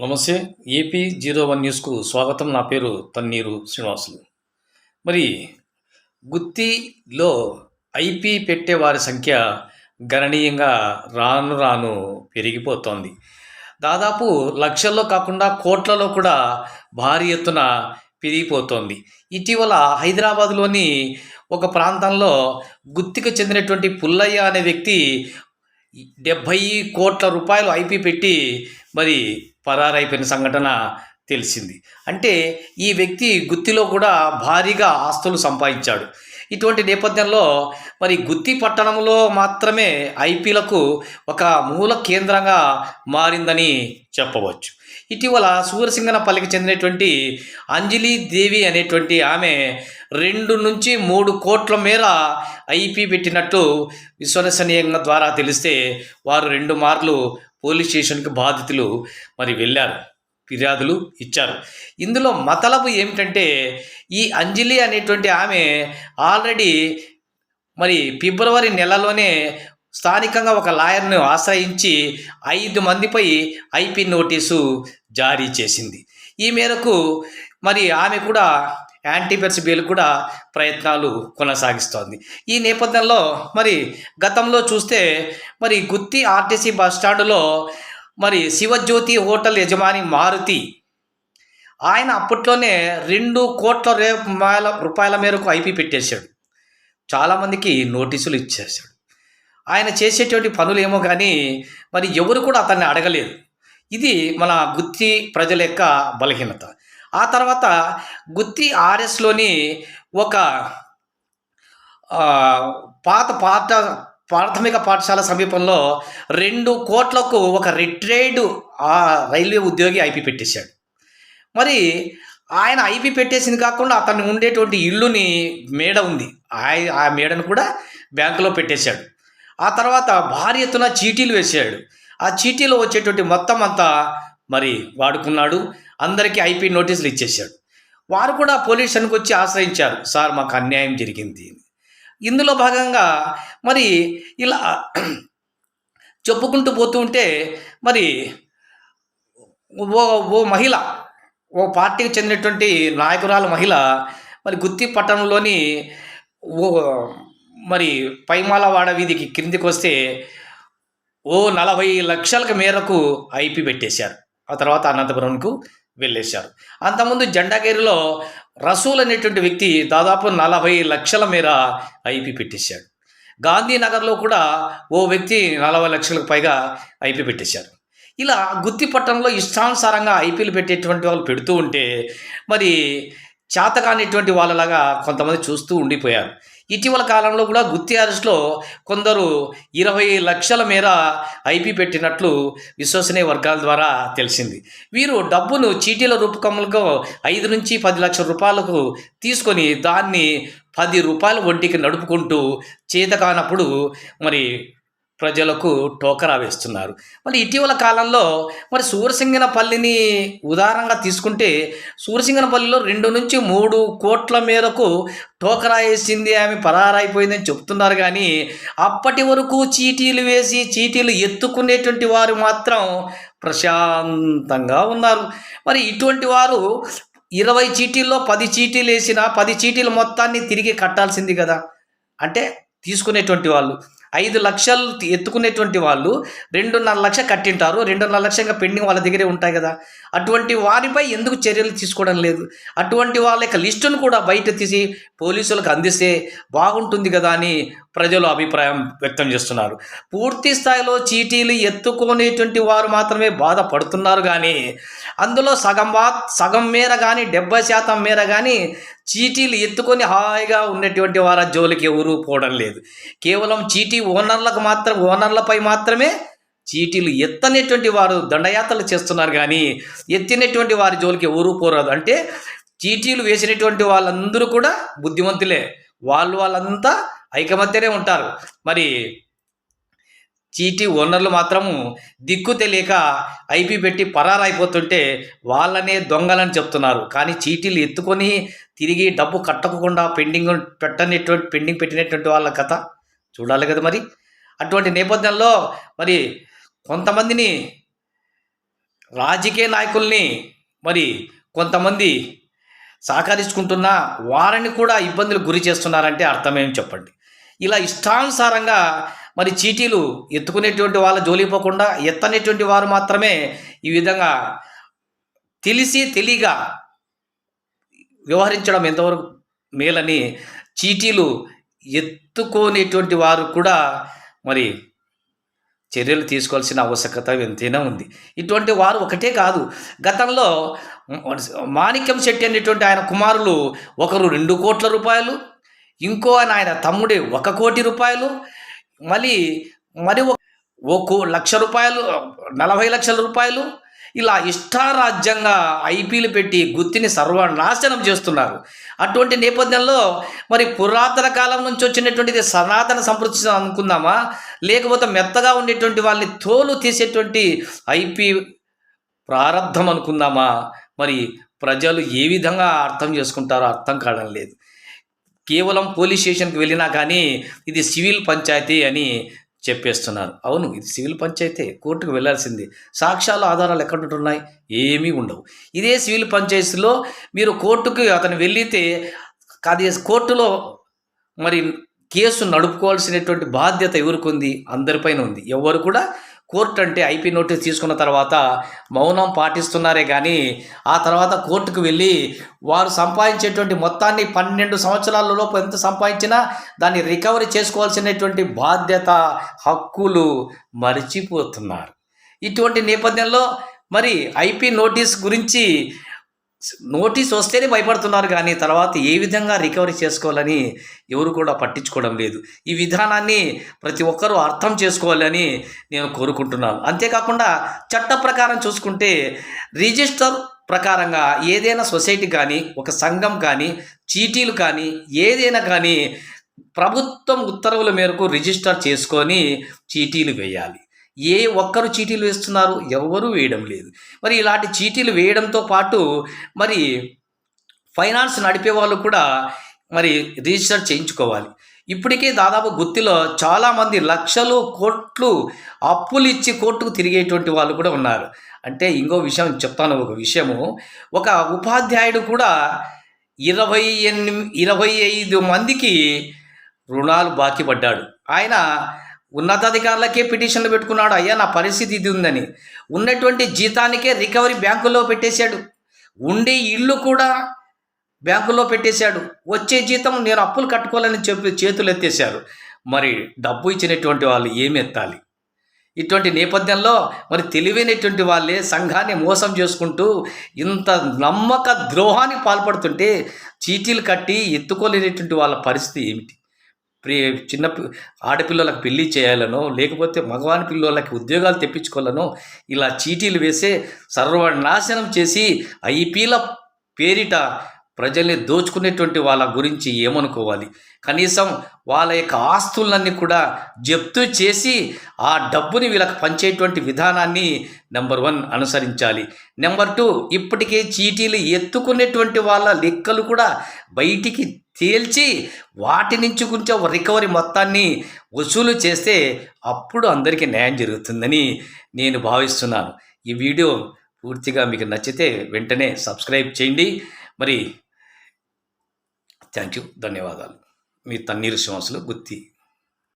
నమస్తే AP zero one న్యూస్కు స్వాగతం. నా పేరు తన్నీరు శ్రీనివాసులు. మరి గుత్తిలో ఐపీ పెట్టే వారి సంఖ్య గణనీయంగా రాను రాను పెరిగిపోతోంది. దాదాపు లక్షల్లో కాకుండా కోట్లలో కూడా భారీ ఎత్తున పెరిగిపోతోంది. ఇటీవల హైదరాబాద్లోని ఒక ప్రాంతంలో గుత్తికి చెందినటువంటి పుల్లయ్య అనే వ్యక్తి డెబ్భై కోట్ల రూపాయలు ఐపీ పెట్టి మరి పరారైపోయిన సంఘటన తెలిసింది. అంటే ఈ వ్యక్తి గుత్తిలో కూడా భారీగా ఆస్తులు సంపాదించాడు. ఇటువంటి నేపథ్యంలో మరి గుత్తి పట్టణంలో మాత్రమే ఐపీలకు ఒక మూల కేంద్రంగా మారిందని చెప్పవచ్చు. ఇటీవల సూర్యసింగనపల్లికి చెందినటువంటి అంజలి దేవి అనేటువంటి ఆమె రెండు నుంచి మూడు కోట్ల మేర ఐపీ పెట్టినట్టు విశ్వసనీయంగా ద్వారా తెలిస్తే వారు రెండు మార్లు పోలీస్ స్టేషన్కి బాధితులు మరి వెళ్ళారు. ఫిర్యాదులు ఇచ్చారు. ఇందులో మతలబు ఏమిటంటే ఈ అంజలి అనేటువంటి ఆమె ఆల్రెడీ మరి ఫిబ్రవరి నెలలోనే స్థానికంగా ఒక లాయర్ను ఆశ్రయించి ఐదు మందిపై ఐపీ నోటీసు జారీ చేసింది. ఈ మేరకు మరి ఆమె కూడా యాంటీబెట్స్ బిల్ కూడా ప్రయత్నాలు కొనసాగిస్తోంది. ఈ నేపథ్యంలో మరి గతంలో చూస్తే మరి గుత్తి ఆర్టీసీ బస్ మరి శివజ్యోతి హోటల్ యజమాని మారుతి ఆయన అప్పట్లోనే రెండు కోట్ల రూపాయల రూపాయల మేరకు ఐపీ పెట్టేశాడు. చాలామందికి నోటీసులు ఇచ్చేశాడు. ఆయన చేసేటువంటి పనులు ఏమో కానీ మరి ఎవరు కూడా అతన్ని అడగలేదు. ఇది మన గుత్తి ప్రజల యొక్క బలహీనత. ఆ తర్వాత గుత్తి ఆర్ఎస్లోని ఒక పాత పాఠ ప్రాథమిక పాఠశాల సమీపంలో రెండు కోట్లకు ఒక రిటైర్డ్ ఆ రైల్వే ఉద్యోగి ఐపీ పెట్టేశాడు. మరి ఆయన ఐపీ పెట్టేసింది కాకుండా అతను ఉండేటువంటి ఇల్లుని మేడ ఉంది. ఆయ- ఆ మేడను కూడా బ్యాంకులో పెట్టేశాడు. ఆ తర్వాత భారీ ఎత్తున చీటీలు వేసాడు ఆ చీటీలో వచ్చేటువంటి మొత్తం అంతా మరి వాడుకున్నాడు. అందరికీ ఐపీ నోటీసులు ఇచ్చేశాడు. వారు కూడా పోలీస్ స్టేషన్కి వచ్చి ఆశ్రయించారు. సార్ మాకు అన్యాయం జరిగింది. ఇందులో భాగంగా మరి ఇలా చెప్పుకుంటూ పోతూ ఉంటే మరి ఓ ఓ మహిళ ఓ పార్టీకి చెందినటువంటి నాయకురాలు మహిళ మరి గుత్తి పట్టణంలోని ఓ మరి పైమాలవాడ వీధికి క్రిందికి వస్తే ఓ నలభై లక్షలకు మేరకు ఐపీ పెట్టేశారు. ఆ తర్వాత అనంతపురంకు వెళ్ళేశారు. అంతకుముందు జెండాగేరిలో రసూల్ అనేటువంటి వ్యక్తి దాదాపు నలభై లక్షల మేర ఐపీ పెట్టేశాడు. గాంధీనగర్లో కూడా ఓ వ్యక్తి నలభై లక్షలకు పైగా ఐపీ పెట్టేశారు. ఇలా గుత్తిపట్టణంలో ఇష్టానుసారంగా ఐపీలు పెట్టేటువంటి వాళ్ళు పెడుతూ ఉంటే మరి చేతకానిటువంటి వాళ్ళలాగా కొంతమంది చూస్తూ ఉండిపోయారు. ఇటీవల కాలంలో కూడా గుత్తి అరెస్ట్లో కొందరు ఇరవై లక్షల మేర ఐపీ పెట్టినట్లు విశ్వసనీయ వర్గాల ద్వారా తెలిసింది. వీరు డబ్బును చీటీల రూపకంలో ఐదు నుంచి పది లక్షల రూపాయలకు తీసుకొని దాన్ని పది రూపాయల వడ్డీకి నడుపుకుంటూ చేత కానప్పుడు మరి ప్రజలకు టోకరా వేస్తున్నారు మరి ఇటీవల కాలంలో మరి సూరసింగనపల్లిని ఉదాహరణగా తీసుకుంటే సూరసింగనపల్లిలో రెండు నుంచి మూడు కోట్ల మేరకు టోకరా వేసింది ఆమె పరారైపోయిందని చెప్తున్నారు. కానీ అప్పటి వరకు చీటీలు వేసి చీటీలు ఎత్తుకునేటువంటి వారు మాత్రం ప్రశాంతంగా ఉన్నారు. మరి ఇటువంటి వారు ఇరవై చీటీల్లో పది చీటీలు వేసిన పది చీటీలు మొత్తాన్ని తిరిగి కట్టాల్సింది కదా. అంటే తీసుకునేటువంటి వాళ్ళు. ఐదు లక్షలు ఎత్తుకునేటువంటి వాళ్ళు రెండున్నర లక్ష కట్టింటారు రెండున్నర లక్ష ఇంకా పెండింగ్ వాళ్ళ దగ్గరే ఉంటాయి కదా. అటువంటి వారిపై ఎందుకు చర్యలు తీసుకోవడం లేదు? అటువంటి వాళ్ళ యొక్క లిస్టును కూడా బయట తీసి పోలీసులకు అందిస్తే బాగుంటుంది కదా అని ప్రజలు అభిప్రాయం వ్యక్తం చేస్తున్నారు. పూర్తి స్థాయిలో చీటీలు ఎత్తుకునేటువంటి వారు మాత్రమే బాధపడుతున్నారు కానీ అందులో సగం వా సగం మేర కానీ డెబ్బై శాతం మేర కానీ చీటీలు ఎత్తుకొని హాయిగా ఉన్నటువంటి వారి జోలికి ఎవరూ పోవడం లేదు. కేవలం చీటీ ఓనర్లకు మాత్రం ఓనర్లపై మాత్రమే చీటీలు ఎత్తనేటువంటి వారు దండయాత్రలు చేస్తున్నారు కానీ ఎత్తినటువంటి వారి జోలికి ఎవరూ పోరాదు. అంటే చీటీలు వేసినటువంటి వాళ్ళందరూ కూడా బుద్ధిమంతులే. వాళ్ళు వాళ్ళంతా ఐకమత్యనే ఉంటారు. మరి చీటీ ఓనర్లు మాత్రము దిక్కు తెలియక ఐపీ పెట్టి పరారైపోతుంటే వాళ్ళనే దొంగలని చెప్తున్నారు. కానీ చీటీలు ఎత్తుకొని తిరిగి డబ్బు కట్టకుండా పెండింగ్ పెట్టనటువంటి పెండింగ్ పెట్టినటువంటి వాళ్ళ కథ చూడాలి కదా మరి. అటువంటి నేపథ్యంలో మరి కొంతమందిని రాజకీయ నాయకుల్ని మరి కొంతమంది సహకరించుకుంటున్న వారిని కూడా ఇబ్బందులు గురి చేస్తున్నారంటే అర్థమేమి చెప్పండి. ఇలా ఇష్టానుసారంగా మరి చీటీలు ఎత్తుకునేటువంటి వాళ్ళ జోలిపోకుండా ఎత్తనేటువంటి వారు మాత్రమే ఈ విధంగా తెలిసి తెలియగా వ్యవహరించడం ఎంతవరకు మేలని చీటీలు ఎత్తుకోనేటువంటి వారు కూడా మరి చర్యలు తీసుకోవాల్సిన ఆవశ్యకత ఎంతైనా ఉంది. ఇటువంటి వారు ఒకటే కాదు. గతంలో మాణిక్యం శెట్టి అనేటువంటి ఆయన కుమారులు ఒకరు రెండు కోట్ల రూపాయలు ఇంకో ఆయన ఆయన తమ్ముడి ఒక కోటి రూపాయలు మళ్ళీ మరి ఒక- లక్ష రూపాయలు నలభై లక్షల రూపాయలు ఇలా ఇష్టారాజ్యంగా ఐపీలు పెట్టి గుత్తిని సర్వనాశనం చేస్తున్నారు. అటువంటి నేపథ్యంలో మరి పురాతన కాలం నుంచి వచ్చినటువంటిది సనాతన సంస్కృతి అనుకుందామా? లేకపోతే మెత్తగా ఉండేటువంటి వాళ్ళని తోలు తీసేటువంటి ఐపీ ప్రారంధం అనుకుందామా? మరి ప్రజలు ఏ విధంగా అర్థం చేసుకుంటారో అర్థం కావడం లేదు. కేవలం పోలీస్ స్టేషన్కి వెళ్ళినా కానీ ఇది సివిల్ పంచాయతీ అని చెప్పేస్తున్నారు. అవును ఇది సివిల్ పంచాయతీ కోర్టుకు వెళ్ళాల్సింది. సాక్ష్యాలు ఆధారాలు ఎక్కడ ఉంటున్నాయి ఏమీ ఉండవు. ఇదే సివిల్ పంచాయతీలో మీరు కోర్టుకు అతను వెళ్ళితే అది కోర్టులో మరి కేసు నడుపుకోవాల్సినటువంటి బాధ్యత ఎవరికి ఉంది? అందరిపైన ఉంది. ఎవరు కూడా కోర్టు అంటే ఐపీ నోటీస్ తీసుకున్న తర్వాత మౌనం పాటిస్తున్నారే కానీ ఆ తర్వాత కోర్టుకు వెళ్ళి వారు సంపాదించేటువంటి మొత్తాన్ని పన్నెండు సంవత్సరాల లోపు ఎంత సంపాదించినా దాన్ని రికవరీ చేసుకోవాల్సినటువంటి బాధ్యత హక్కులు మరిచిపోతున్నారు. ఇటువంటి నేపథ్యంలో మరి ఐపీ నోటీస్ గురించి నోటీస్ వస్తేనే భయపడుతున్నారు కానీ తర్వాత ఏ విధంగా రికవరీ చేసుకోవాలని ఎవరు కూడా పట్టించుకోవడం లేదు. ఈ విధానాన్ని ప్రతి ఒక్కరూ అర్థం చేసుకోవాలని నేను కోరుకుంటున్నాను. అంతేకాకుండా చట్ట ప్రకారం చూసుకుంటే రిజిస్టర్ ప్రకారంగా ఏదైనా సొసైటీ కానీ ఒక సంఘం కానీ చీటీలు కానీ ఏదైనా కానీ ప్రభుత్వం ఉత్తర్వుల మేరకు రిజిస్టర్ చేసుకొని చీటీలు వేయాలి. ఏ ఒక్కరు చీటీలు వేస్తున్నారు? ఎవరూ వేయడం లేదు. మరి ఇలాంటి చీటీలు వేయడంతో పాటు మరి ఫైనాన్స్ నడిపే వాళ్ళు కూడా మరి రిజిస్టర్ చేయించుకోవాలి. ఇప్పటికే దాదాపు గుత్తిలో చాలామంది లక్షలు కోట్లు అప్పులు ఇచ్చి కోర్టుకు తిరిగేటువంటి వాళ్ళు కూడా ఉన్నారు. అంటే ఇంకో విషయం చెప్తాను ఒక విషయము. ఒక ఉపాధ్యాయుడు కూడా ఇరవై ఎనిమిది ఇరవై ఐదు మందికి రుణాలు బాకీ పడ్డాడు. ఆయన ఉన్నతాధికారులకే పిటిషన్లు పెట్టుకున్నాడు. అయ్యా నా పరిస్థితి ఇది ఉందని. ఉన్నటువంటి జీతానికే రికవరీ బ్యాంకులో పెట్టేశాడు. ఉండే ఇల్లు కూడా బ్యాంకులో పెట్టేశాడు. వచ్చే జీతం నేను అప్పులు కట్టుకోవాలని చెప్పి చేతులు ఎత్తేశారు. మరి డబ్బు ఇచ్చినటువంటి వాళ్ళు ఏమి ఎత్తాలి? ఇటువంటి నేపథ్యంలో మరి తెలివైనటువంటి వాళ్ళే సంఘాన్ని మోసం చేసుకుంటూ ఇంత నమ్మక ద్రోహానికి పాల్పడుతుంటే చీటీలు కట్టి ఎత్తుకోలేనటువంటి వాళ్ళ పరిస్థితి ఏమిటి? ప్రి చిన్న ఆడపిల్లలకు పెళ్ళి చేయాలనో లేకపోతే మగవాని పిల్లలకి ఉద్యోగాలు తెప్పించుకోవాలనో ఇలా చీటీలు వేసే సర్వనాశనం చేసి ఐపీల పేరిట ప్రజల్ని దోచుకునేటువంటి వాళ్ళ గురించి ఏమనుకోవాలి? కనీసం వాళ్ళ యొక్క ఆస్తులన్నీ కూడా జప్తు చేసి ఆ డబ్బుని వీళ్ళకి పంచేటువంటి విధానాన్ని నెంబర్ వన్ అనుసరించాలి. నెంబర్ టూ ఇప్పటికే చీటీలు ఎత్తుకునేటువంటి వాళ్ళ లెక్కలు కూడా బయటికి తేల్చి వాటి నుంచి కొంచెం రికవరీ మొత్తాన్ని వసూలు చేస్తే అప్పుడు అందరికీ న్యాయం జరుగుతుందని నేను భావిస్తున్నాను. ఈ వీడియో పూర్తిగా మీకు నచ్చితే వెంటనే సబ్స్క్రైబ్ చేయండి. మరి థ్యాంక్ యూ ధన్యవాదాలు. మీ తన్నీరు శ్వాసలు గుత్తి